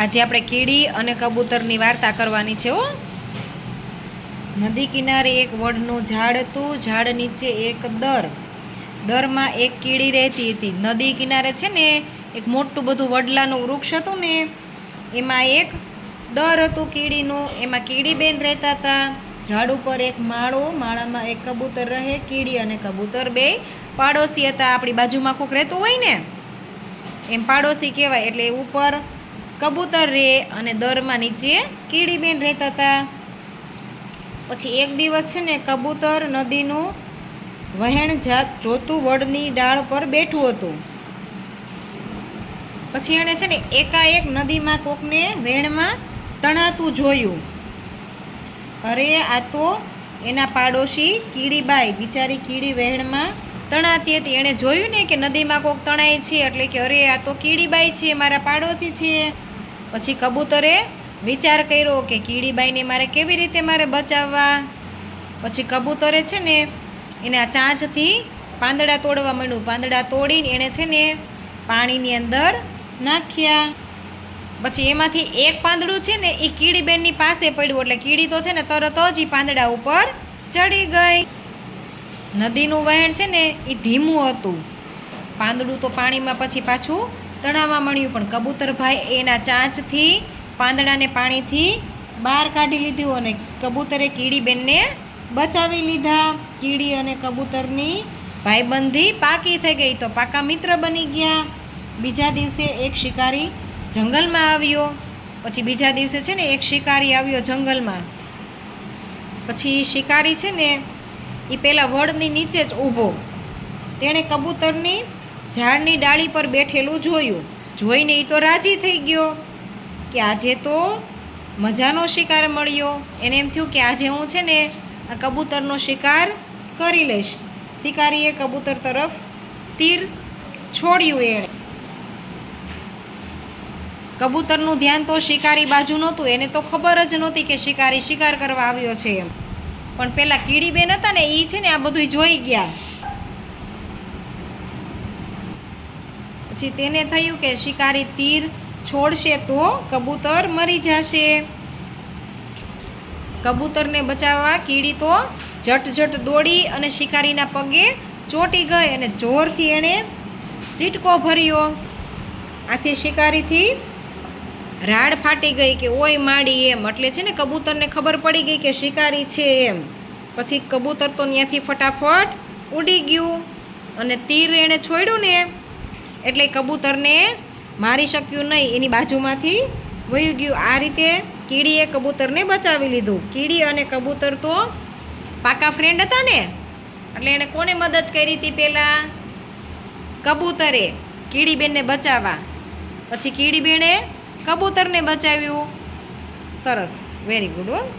આજે આપણે કીડી અને કબૂતરની વાર્તા કરવાની છે, હો. નદી કિનારે એક વડનું ઝાડ હતું, ઝાડ નીચે એક દર. દરમાં એક કીડી રહેતી હતી. નદી કિનારે છે ને, એક મોટું બધું વડલાનું વૃક્ષ હતું ને, એમાં એક દર હતું કીડીનું. એમાં કીડીબેન રહેતા હતા. ઝાડ ઉપર એક માળો, માળામાં એક કબૂતર રહે, કીડી અને કબૂતર બે પાડોશી હતા. આપણી બાજુમાં કોક રહેતું હોય ને, એમ પાડોશી કહેવાય. એટલે ઉપર કબૂતર રહે અને દરમાં નીચે કીડીબેન રહેતા હતા. પછી એક દિવસ છે ને કબૂતર નદીનું વહેણ જાત જોતું વડની ડાળ પર બેઠું હતું. પછી એણે છે ને એકાએક નદીમાં કોકને વહેણમાં તણાતું જોયું. અરે, આ તો એના પાડોશી કીડીબાઈ. બિચારી કીડી વહેણમાં તણાતી હતી. એણે જોયું ને કે નદીમાં કોક તણાય છે, એટલે કે અરે, આ તો કીડીબાઈ છે, મારા પાડોશી છે. પછી કબૂતરે વિચાર કર્યો કે કીડીબાઈને મારે કેવી રીતે મારે બચાવવા? પછી કબૂતરે છે ને એના ચાંચથી પાંદડા તોડવા માંડ્યું. પાંદડા તોડીને એણે છે ને પાણીની અંદર નાખ્યા. પછી એમાંથી એક પાંદડું છે ને એ કીડીબેનની પાસે પડ્યું. એટલે કીડી તો છે ને તરત જ એ પાંદડા ઉપર ચડી ગઈ. નદીનું વહેણ છે ને એ ધીમું હતું. પાંદડું તો પાણીમાં પછી પાછું તણાવવા મળ્યું પણ કબૂતરભાઈ એના ચાંચથી, પાંદડાને પાણીથી બહાર કાઢી લીધું અને કબૂતરે કીડીબેનને બચાવી લીધા. કીડી અને કબૂતરની ભાઈબંધી પાકી થઈ ગઈ તો પાકા મિત્ર બની ગયા. બીજા દિવસે એક શિકારી જંગલમાં આવ્યો. પછી બીજા દિવસે છે ને એક શિકારી આવ્યો જંગલમાં. પછી શિકારી છે ને એ પેલા વડની નીચે જ ઊભો. તેણે કબૂતરની ઝાડની ડાળી પર બેઠેલું જોયું. જોઈને એ તો રાજી થઈ ગયો કે આજે તો મજાનો શિકાર મળ્યો. એને એમ થયું કે આજે હું છે ને આ કબૂતરનો શિકાર કરી લઈશ. શિકારીએ કબૂતર તરફ તીર છોડ્યું એણે. કબૂતરનું ધ્યાન તો શિકારી બાજુ નહોતું. એને તો ખબર જ નહોતી કે શિકારી શિકાર કરવા આવ્યો છે એમ. પણ પેલા કીડીબેન હતા ને એ છે ને આ બધું જોઈ ગયા. પછી તેને થયું કે શિકારી તીર છોડશે તો કબૂતર મરી જશે. કબૂતરને બચાવવા કીડી તો ઝટ ઝટ દોડી અને શિકારીના પગે ચોંટી ગઈ અને જોરથી એણે ચીટકો ભર્યો. આથી શિકારીથી રાડ ફાટી ગઈ કે ઓય માડી એમ. એટલે છે ને કબૂતરને ખબર પડી ગઈ કે શિકારી છે એમ. પછી કબૂતર તો ત્યાંથી ફટાફટ ઉડી ગયું અને તીર એણે છોડ્યું ને એટલે કબૂતરને મારી શક્યું નહીં, એની બાજુમાંથી વયું ગયું. આ રીતે કીડીએ કબૂતરને બચાવી લીધું. કીડી અને કબૂતર તો પાકા ફ્રેન્ડ હતા ને, એટલે એણે કોને મદદ કરી હતી પહેલાં કબૂતરે કીડીબેનને બચાવવા. પછી કીડીબેને કબૂતરને બચાવ્યું. સરસ. વેરી ગુડ હો.